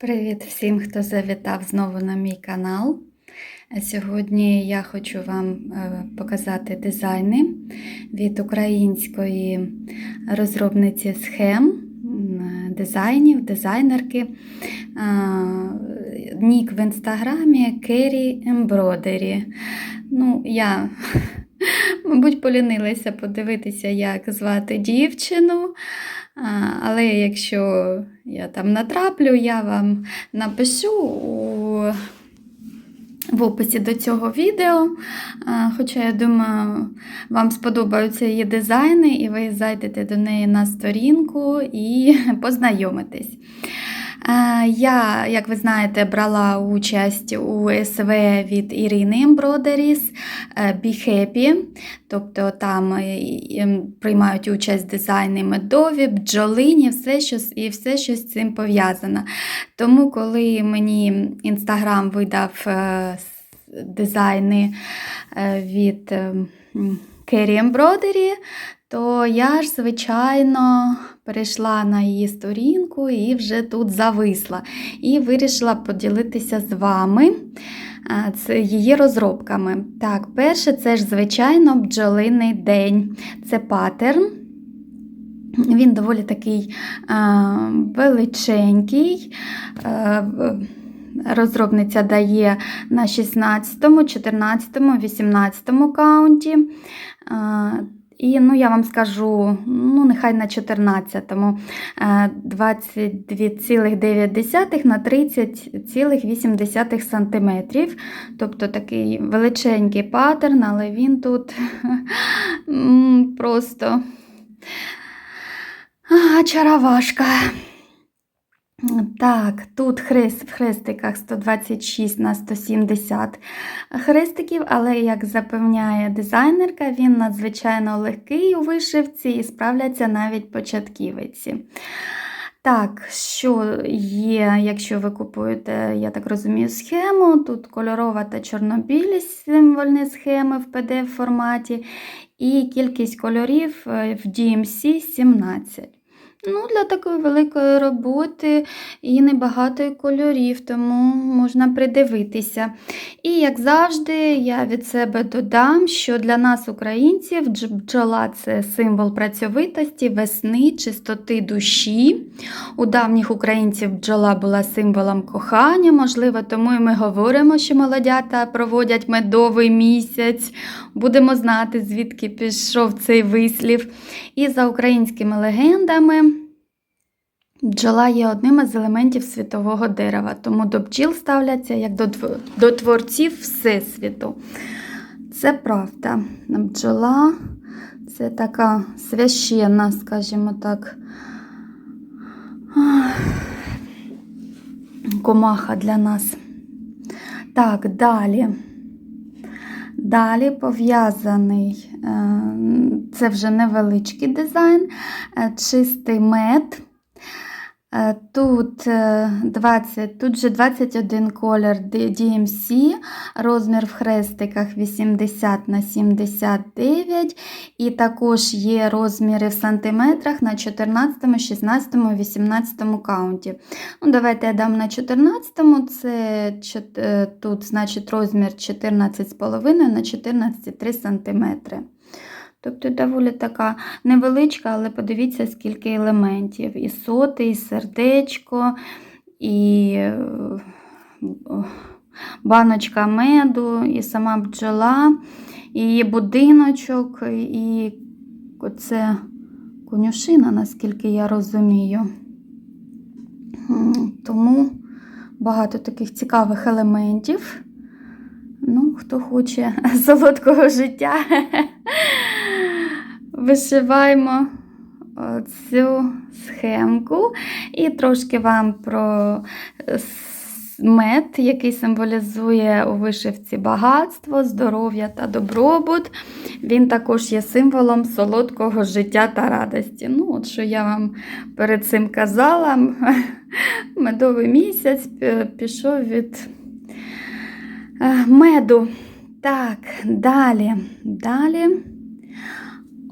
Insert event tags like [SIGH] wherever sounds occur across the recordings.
Привіт всім, хто завітав знову на мій канал. Сьогодні я хочу вам е, показати дизайни від української розробниці схем, дизайнів, дизайнерки. Е, Нік в інстаграмі Керрі Embroidery. Ну, я, [LAUGHS] мабуть, полінилася подивитися, як звати дівчину. Але якщо я там натраплю, я вам напишу у, в описі до цього відео. Хоча я думаю, вам сподобаються її дизайни, і ви зайдете до неї на сторінку і [LAUGHS] познайомитесь. А, Я, як ви знаєте, брала участь у СВ від Ірини Embroideries е, Be Happy. Тобто там е, е, приймають участь дизайни медові, бджолині, все, що, і все, що з цим пов'язано. Тому, коли мені Інстаграм видав е, дизайни е, від е, м, Керрі Embroidery, то я ж, звичайно, перейшла на її сторінку і вже тут зависла. І вирішила поділитися з вами це її розробками. Так, перше, це ж, звичайно, бджолиний день. Це паттерн. Він доволі такий величенький. Розробниця дає на 16, 14, 18 каунті. І ну, я вам скажу, ну, нехай на 14-му е, 22,9 на 30,8 см. Тобто такий величенький паттерн, але він тут [LAUGHS] просто чаровашка. Так, тут хрест в хрестиках 126 на 170 хрестиків, але, як запевняє дизайнерка, він надзвичайно легкий у вишивці і справляться навіть початківиці. Так, що є, якщо ви купуєте, я так розумію, схему, тут кольорова та чорнобілі символьні схеми в PDF форматі, і кількість кольорів е, в DMC 17. Ну, для такої великої роботи і небагато кольорів, тому можна придивитися. І, як завжди, я від себе додам, що для нас, українців, бджола це символ працьовитості, весни, чистоти душі. У давніх українців бджола була символом кохання, можливо, тому і ми говоримо, що молодята проводять медовий місяць. Будемо знати, звідки пішов цей вислів. І за українськими легендами. Бджола є одним із елементів світового дерева, тому до бджіл ставляться як до, до творців Всесвіту. Це правда. Бджола це така священна, скажімо так, комаха для нас. Так, далі. Далі пов'язаний, е, це вже невеличкий дизайн, е, чистий мед. Е, Тут, е, 20, тут вже 21 колір DMC, розмір в хрестиках 80 на 79, і також є розміри в сантиметрах на 14, 16, 18 каунті. Ну, давайте я дам на 14, це е, тут значить розмір 14,5 на 14,3 см. Тобто доволі така невеличка, але подивіться, скільки елементів. І соти, і сердечко, і е, баночка меду, і сама бджола, і будиночок, і оце конюшина, наскільки я розумію. Тому багато таких цікавих елементів. Ну, хто хоче [LAUGHS] солодкого життя, [LAUGHS] вишиваємо е, цю схемку і трошки вам про мед, який символізує у вишивці багатство, здоров'я та добробут. Він також є символом солодкого життя та радості. Ну, от що я вам перед цим казала, [LAUGHS] медовий місяць е, пішов від е, меду. Так, далі. Далі.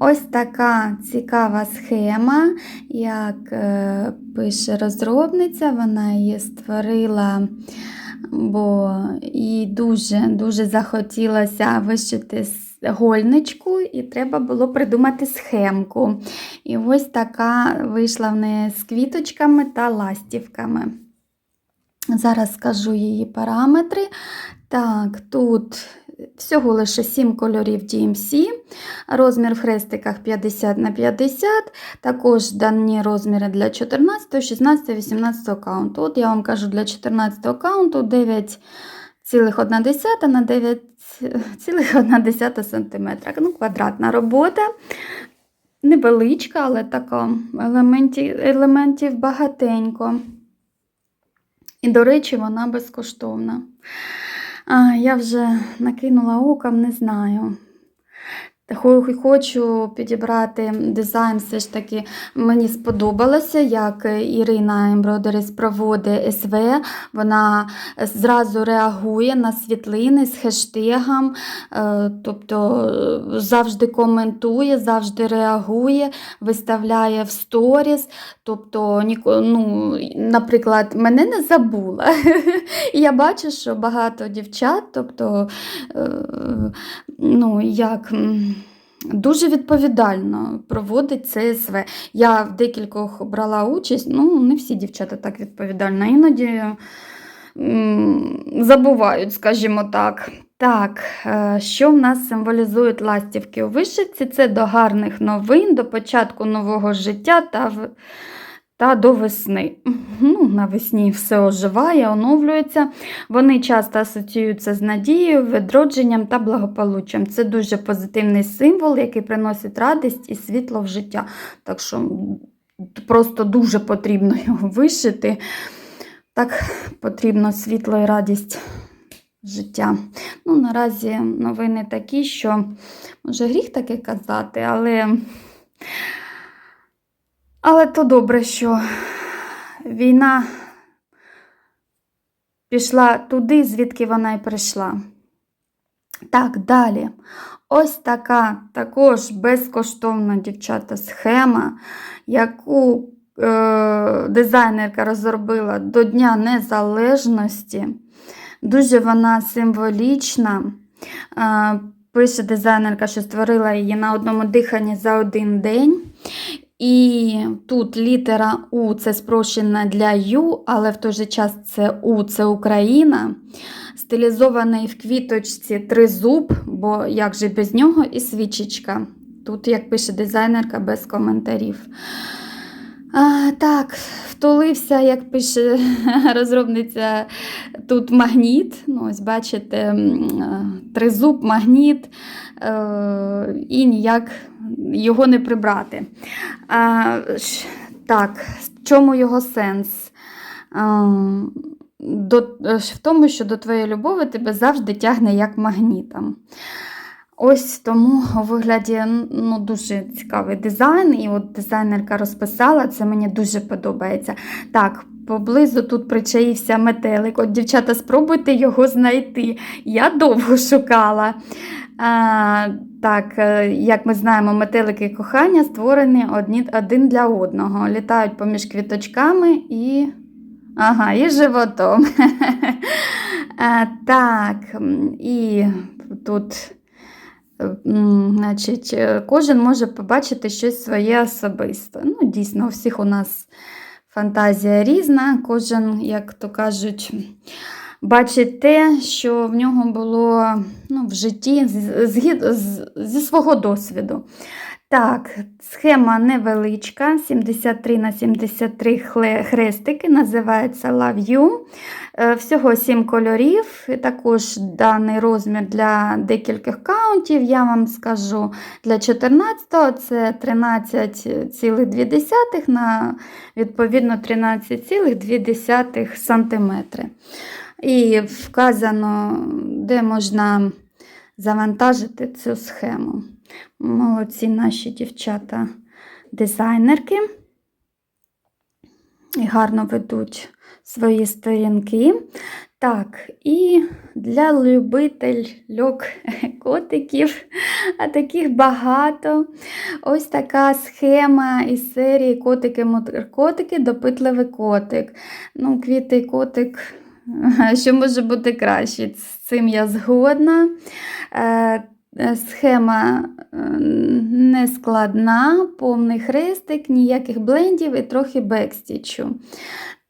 Ось така цікава схема, як е, пише розробниця, вона її створила, бо їй дуже-дуже захотілося вишити гольничку, і треба було придумати схемку. І ось така вийшла в неї з квіточками та ластівками. Зараз скажу її параметри. Так, тут всього лише 7 кольорів DMC, розмір в хрестиках 50 на 50, також дані розміри для 14, 16, 18 аккаунту. От я вам кажу, для 14 аккаунту 9,1 на 9,1 см. Ну, квадратна робота. Невеличка, але така елементів, елементів багатенько. І, до речі, вона безкоштовна. А, я вже накинула оком, не знаю. Хо- Хочу підібрати дизайн, все ж таки мені сподобалося, як Ірина Embroideries проводить СВ. Вона зразу реагує на світлини з хештегом, е, тобто е, завжди коментує, завжди реагує, виставляє в сторіс. Тобто, ну, наприклад, мене не забула. [LAUGHS] Я бачу, що багато дівчат, тобто, е, ну, як. Дуже відповідально проводить ЦСВ. Я в декількох брала участь, ну, не всі дівчата так відповідально, іноді забувають, скажімо так. Так, е, що в нас символізують ластівки у вишивці? Це до гарних новин, до початку нового життя та, та до весни. Ну, навесні все оживає, оновлюється. Вони часто асоціюються з надією, відродженням та благополуччям. Це дуже позитивний символ, який приносить радість і світло в життя. Так що просто дуже потрібно його вишити. Так потрібно світло і радість життя. Ну, наразі новини такі, що може гріх таке казати, але, але то добре, що війна пішла туди, звідки вона і прийшла. Так, далі. Ось така також безкоштовна дівчата схема, яку е, дизайнерка розробила до Дня Незалежності. Дуже вона символічна. Е, пише дизайнерка, що створила її на одному диханні за один день. І тут літера У це спрощена для Ю, але в той же час це У це Україна. Стилізований в квіточці тризуб, бо як же без нього, і свічечка. Тут, як пише дизайнерка, без коментарів. А, так, втулився, як пише [LAUGHS] розробниця, тут магніт. Ну, ось бачите, е, тризуб, магніт, і ніяк його не прибрати. Так, в чому його сенс? До, е, в тому, що до твоєї любові тебе завжди тягне як магнітом. Ось тому у вигляді ну, дуже цікавий дизайн, і от дизайнерка розписала, це мені дуже подобається. Так, поблизу тут причаївся метелик. От, дівчата, спробуйте його знайти. Я довго шукала. Так, е, як ми знаємо, метелики кохання створені одні, один для одного. Літають поміж квіточками і. Ага, і животом. А, [LAUGHS] так, і тут. Значить, е, кожен може побачити щось своє особисте. Ну, дійсно, у всіх у нас фантазія різна, кожен, як то кажуть, бачить те, що в нього було ну, в житті з- з- зі свого досвіду. Так, схема невеличка, 73 на 73 хрестики, називається Love You. Е, Всього 7 кольорів, і також даний розмір для декількох каунтів. Я вам скажу для 14-го це 13,2 на відповідно 13,2 см. І вказано, де можна завантажити цю схему. Молодці наші дівчата-дизайнерки. І гарно ведуть свої сторінки. Так, і для любительок [LAUGHS] котиків, а таких багато. Ось така схема із серії котики-мотикотики, допитливий котик. Ну, квітий котик, [LAUGHS] що може бути краще? З цим я згодна. Е, е, Схема е, не складна, повний хрестик, ніяких блендів і трохи бекстічу.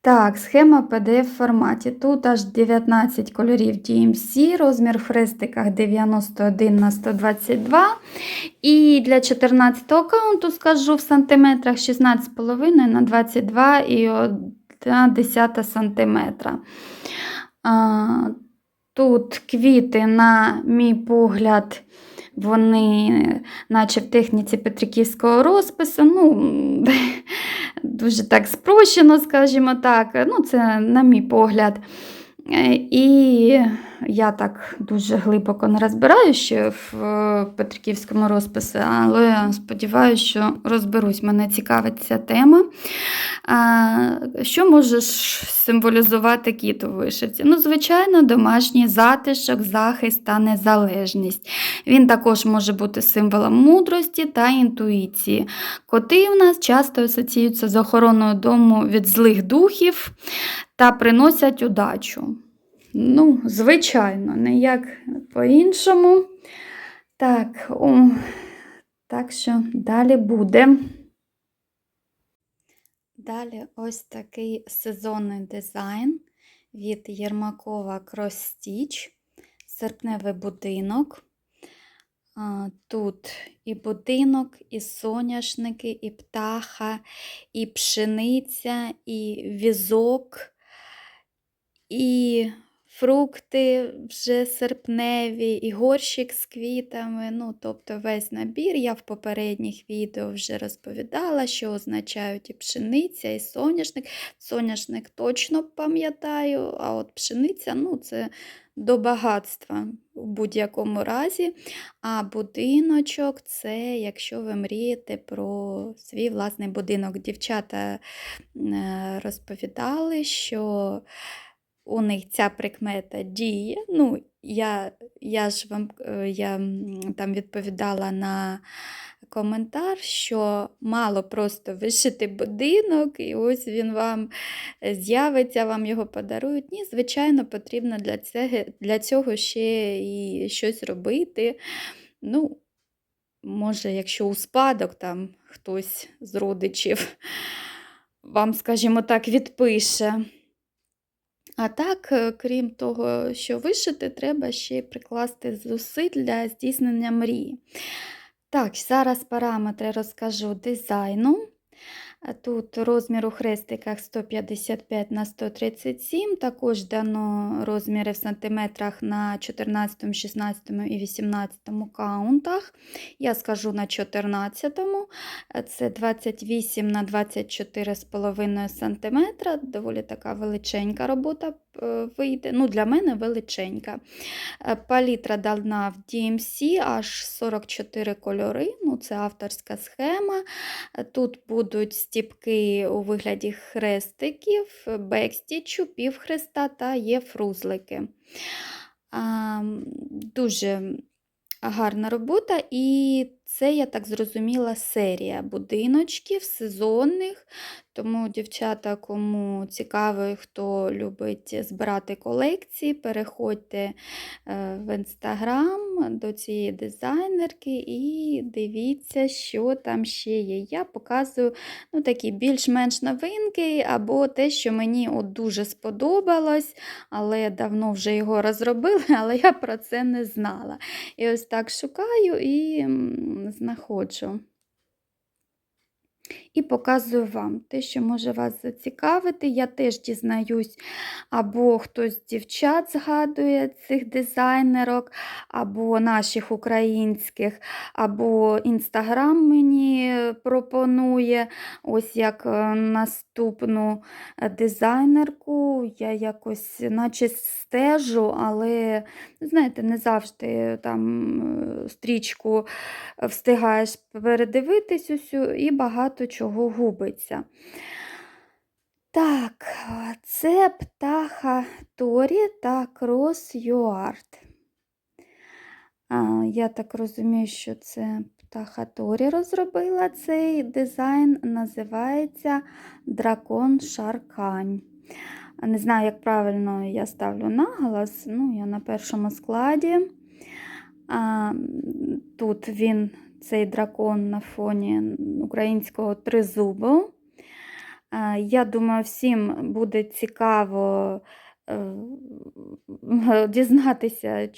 Так, схема PDF форматі. Тут аж 19 кольорів DMC, розмір в хрестиках 91 на 122. І для 14 аккаунту, скажу в сантиметрах 16,5 на 22 і 1 десята сантиметра. Тут квіти, на мій погляд, вони, наче в техніці Петриківського розпису, ну, [LAUGHS] дуже так спрощено, скажімо так. Ну, це, на мій погляд. Е, І я так дуже глибоко не розбираю ще в е, Петриківському розписі, але сподіваюся, що розберусь. Мене цікавить ця тема. Що можеш символізувати кіт у вишивці? Ну, звичайно, домашній затишок, захист та незалежність. Він також може бути символом мудрості та інтуїції. Коти в нас часто асоціюються з охороною дому від злих духів та приносять удачу. Ну, звичайно, ніяк по-іншому. Так, о, так що далі буде. Далі ось такий сезонний дизайн від Єрмакова Stitch, серпневий будинок. Тут і будинок, і соняшники, і птаха, і пшениця, і візок, і фрукти вже серпневі, і горщик з квітами. Ну, тобто весь набір. Я в попередніх відео вже розповідала, що означають і пшениця, і соняшник. Соняшник точно пам'ятаю, а от пшениця ну, це до багатства в будь-якому разі. А будиночок це, якщо ви мрієте про свій власний будинок. Дівчата е, розповідали, що у них ця прикмета діє. Ну, я, я ж вам е, я там відповідала на коментар, що мало просто вишити будинок, і ось він вам з'явиться, вам його подарують. Ні, звичайно, потрібно для цього, для цього ще і щось робити. Ну, може, якщо у спадок там хтось з родичів вам, скажімо так, відпише. А так, е, крім того, що вишити, треба ще прикласти зусиль для здійснення мрії. Так, зараз параметри розкажу дизайну. Тут розмір у хрестиках 155 на 137, також дано розміри в сантиметрах на 14, 16 і 18 каунтах. Я скажу на 14, це 28 на 24,5 см, доволі така величенька робота вийде. Ну, Для мене величенька. Е, Палітра дана в DMC аж 44 кольори, ну, це авторська схема. Тут будуть стіпки у вигляді хрестиків, бекстічу, півхреста та є фрузлики. А, Дуже гарна робота, і це, я так зрозуміла, серія будиночків сезонних. Тому, дівчата, кому цікаво, хто любить збирати колекції, переходьте е, в інстаграм до цієї дизайнерки і дивіться, що там ще є. Я показую ну, такі більш-менш новинки, або те, що мені от дуже сподобалось, але давно вже його розробили, [LAUGHS] але я про це не знала. І ось так шукаю і знаходжу. І показую вам те, що може вас зацікавити. Я теж дізнаюсь, або хтось з дівчат згадує цих дизайнерок, або наших українських, або Інстаграм мені пропонує ось як е, наступну е, дизайнерку. Я якось наче стежу, але, знаєте, не завжди там е, стрічку встигаєш передивитись усю і багато чого губиться. Так, це птаха Торі та Крос Юарт. Я так розумію, що це Птаха Торі розробила цей дизайн, називається Дракон Шаркань. Не знаю, як правильно я ставлю наголос. Ну, я на першому складі. Тут він, цей дракон на фоні українського тризубу. Я думаю, всім буде цікаво е, [LAUGHS] дізнатися,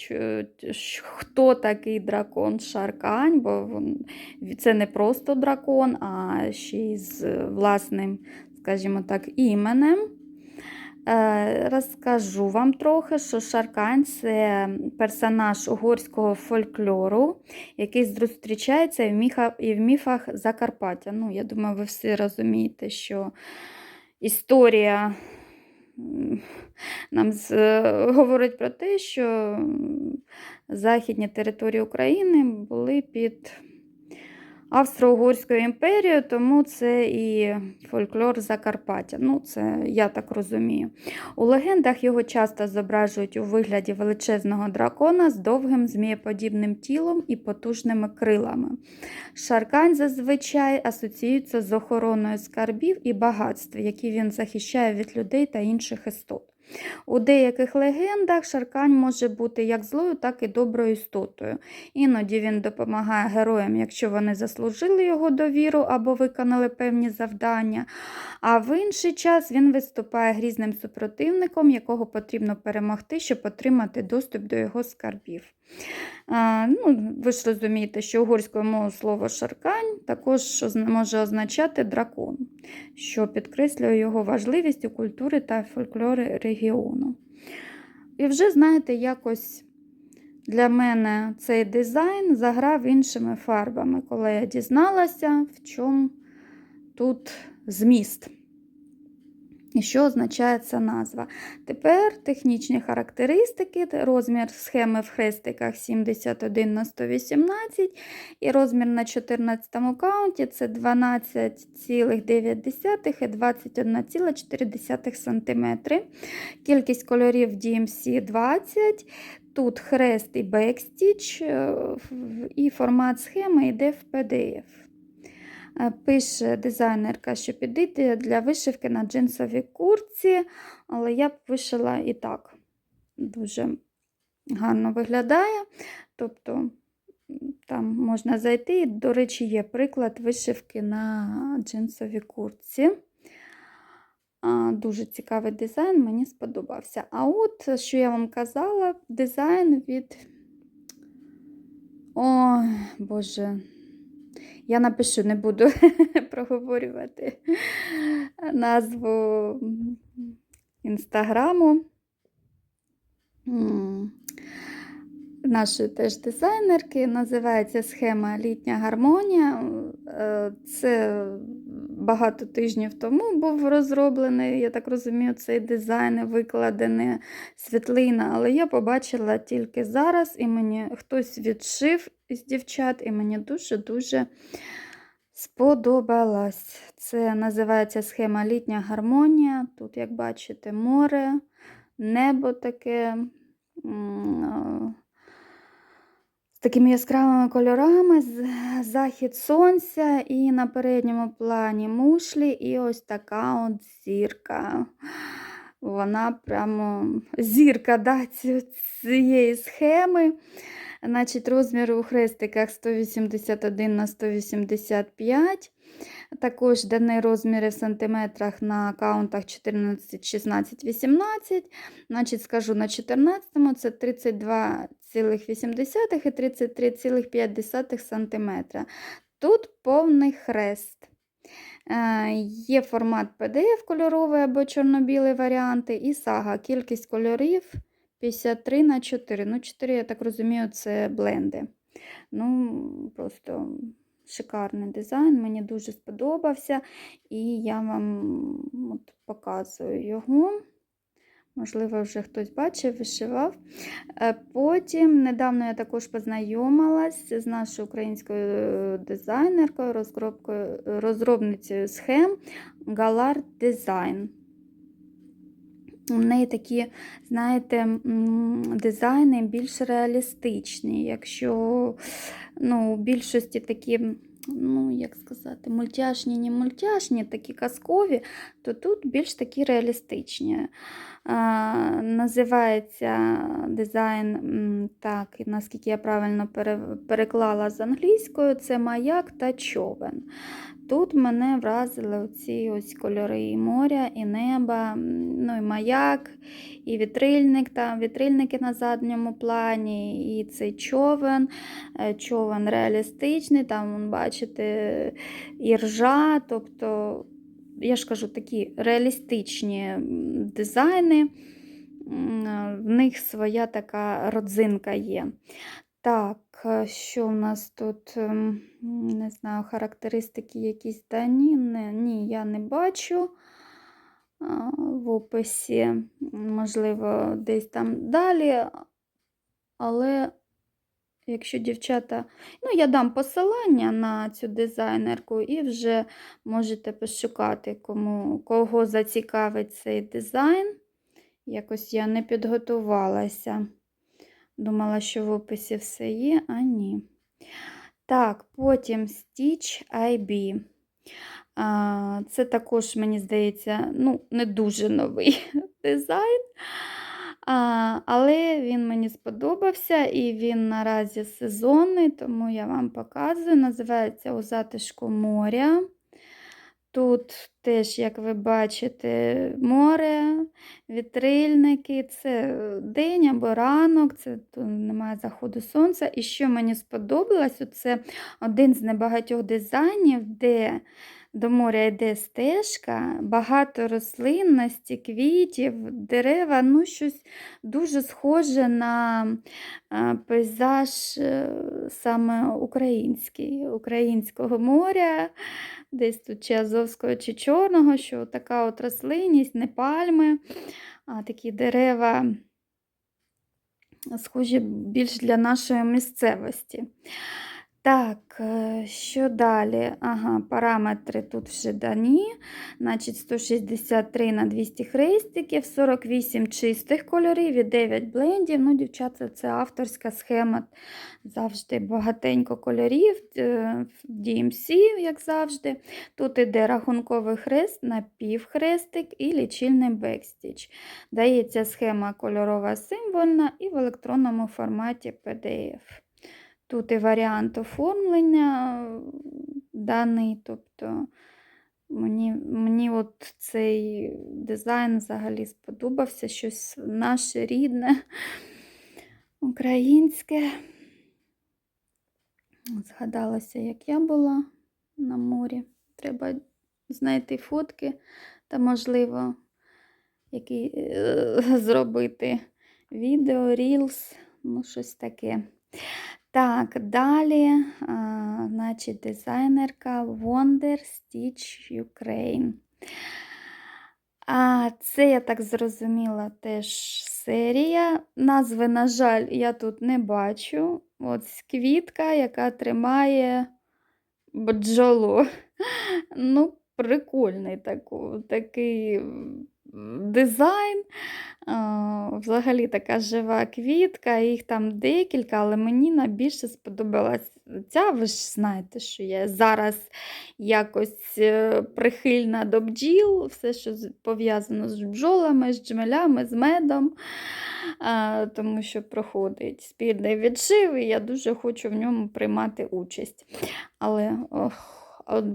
хто такий дракон Шаркань, бо це не просто дракон, а ще й з власним, скажімо так, іменем. Е, Розкажу вам трохи, що Шаркань це персонаж угорського фольклору, який зустрічається і в міфах, і в міфах Закарпаття. Ну, я думаю, ви всі розумієте, що історія нам говорить про те, що західні території України були під Австро-Угорською імперією, тому це і фольклор Закарпаття. Ну, це я так розумію. У легендах його часто зображують у вигляді величезного дракона з довгим змієподібним тілом і потужними крилами. Шаркань зазвичай асоціюється з охороною скарбів і багатств, які він захищає від людей та інших істот. У деяких легендах Шаркань може бути як злою, так і доброю істотою. Іноді він допомагає героям, якщо вони заслужили його довіру або виконали певні завдання. А в інший час він виступає грізним супротивником, якого потрібно перемогти, щоб отримати доступ до його скарбів. Ну, ви ж розумієте, що угорською мовою слово шаркань також може означати дракон, що підкреслює його важливість у культурі та фольклорі регіону. І вже, знаєте, якось для мене цей дизайн заграв іншими фарбами, коли я дізналася, в чому тут зміст. Що означає ця назва? Тепер технічні характеристики, розмір схеми в хрестиках 71 на 118 і розмір на 14 каунті це 12,9 і 21,4 см. Кількість кольорів DMC 20. Тут хрест і бекстіч, е, і формат схеми йде в PDF. Е, Пише дизайнерка, що підійде для вишивки на джинсовій куртці, але я б вишила і так. Дуже гарно виглядає. Тобто там можна зайти. До речі, є приклад вишивки на джинсовій куртці. А, Дуже цікавий дизайн, мені сподобався. А от, що я вам казала, дизайн від. Ой, Боже, я напишу, не буду [LAUGHS] проговорювати назву інстаграму. Нашої теж дизайнерки називається схема Літня гармонія. Е, Це багато тижнів тому був розроблений, я так розумію, цей дизайн і викладена світлина, але я побачила тільки зараз, і мені хтось відшив із дівчат, і мені дуже-дуже сподобалась. Це називається схема Літня гармонія. Тут, як бачите, море, небо таке. Такими яскравими кольорами, захід сонця, і на передньому плані мушлі, і ось така от зірка. Вона прямо зірка да, цієї схеми. Значить, розмір у хрестиках 181 на 185. Також дані розміри в сантиметрах на аккаунтах 14, 16, 18. Значить, скажу на 14 це 32,8 і 33,5 см. Тут повний хрест. Е, Є формат PDF кольоровий або чорно-білий варіанти, і сага. Кількість кольорів 53 на 4. Ну, 4, я так розумію, це бленди. Ну, просто шикарний дизайн, мені дуже сподобався. І я вам от показую його. Можливо, вже хтось бачив, вишивав. Е, Потім недавно я також познайомилась з нашою українською дизайнеркою, розробницею схем Galar Design. У неї такі, знаєте, дизайни більш реалістичні. Якщо ну, у більшості такі, ну, як сказати, мультяшні, не мультяшні, такі казкові, то тут більш такі реалістичні. Називається дизайн, так, наскільки я правильно переклала з англійською, це маяк та човен. Тут мене вразили оці ось кольори і моря, і неба, ну і маяк, і вітрильник, там вітрильники на задньому плані, і цей човен. Е, Човен реалістичний, там, бачите, іржа, тобто, я ж кажу, такі реалістичні дизайни. В них своя така родзинка є. Так, що в нас тут? Ем, Не знаю, характеристики якісь та ні, не, ні, я не бачу в описі, можливо, десь там далі. Але якщо дівчата, ну, я дам посилання на цю дизайнерку і вже можете пошукати, кому, кого зацікавить цей дизайн. Якось я не підготувалася. Думала, що в описі все є, а ні. Так, потім Stitch IB. Це також, мені здається, ну, не дуже новий [LAUGHS] дизайн. Але він мені сподобався і він наразі сезонний, тому я вам показую. Називається У затишку моря. Тут теж, як ви бачите, море, вітрильники, це день або ранок, це тут немає заходу сонця. І що мені сподобалось, це один з небагатьох дизайнів, де до моря йде стежка, багато рослинності, квітів, дерева, ну щось дуже схоже на пейзаж е, саме український, українського моря, десь тут чи Азовського, чи Чорного, що така от рослинність, не пальми, а такі дерева схожі більш для нашої місцевості. Так, що далі? Ага, параметри тут вже дані. Значить, 163 на 200 хрестиків, 48 чистих кольорів і 9 блендів. Ну, дівчата, це авторська схема. Завжди багатенько кольорів. е, в DMC, як завжди. Тут іде рахунковий хрест, напівхрестик і лічильний бекстіч. Дається схема кольорова символьна і в електронному форматі PDF. Тут і варіант оформлення даний, тобто мені, мені от цей дизайн взагалі сподобався, щось наше рідне, українське. Згадалася, як я була на морі. Треба знайти фотки та, можливо, які, е, [LAUGHS] зробити відео, рілс, ну, щось таке. Так, далі, а, значить, дизайнерка Wonder Stitch Ukraine. А це, я так зрозуміла, теж серія. Назви, на жаль, я тут не бачу. Ось квітка, яка тримає бджолу. [LAUGHS] Ну, прикольний такий дизайн. Взагалі така жива квітка, їх там декілька, але мені найбільше сподобалась ця. Ви ж знаєте, що я зараз якось е, прихильна до бджіл, все, що пов'язано з бджолами, з джмелями, з медом, тому що проходить спільний відшив, і я дуже хочу в ньому приймати участь. Але ох,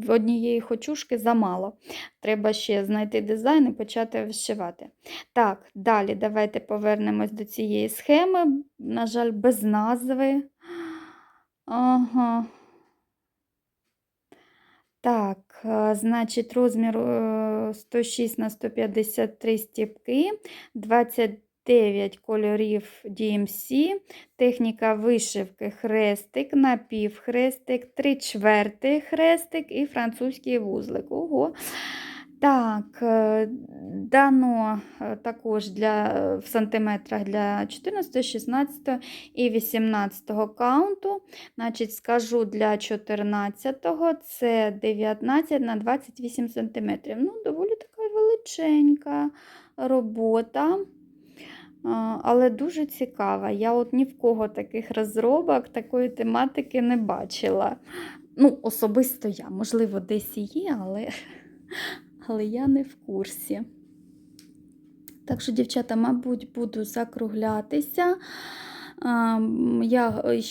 однієї хочушки замало. Треба ще знайти дизайн і почати вишивати. Так, далі давайте повернемось до цієї схеми. На жаль, без назви. Ага. Так, е, значить, розмір е, 106 на 153 стіпки, 29 кольорів DMC, техніка вишивки хрестик, напівхрестик, три чверти хрестик і французький вузлик. Ого. Так, е, дано е, також для, в сантиметрах для 14, 16 і 18 каунту. Значить, скажу для 14-го це 19 на 28 см. Ну, доволі така величенька. робота, але дуже цікава. Я от ні в кого таких розробок, такої тематики не бачила. Ну, особисто я, можливо, десь і є, але, але я не в курсі. Так що, дівчата, мабуть, буду закруглятися. Я е,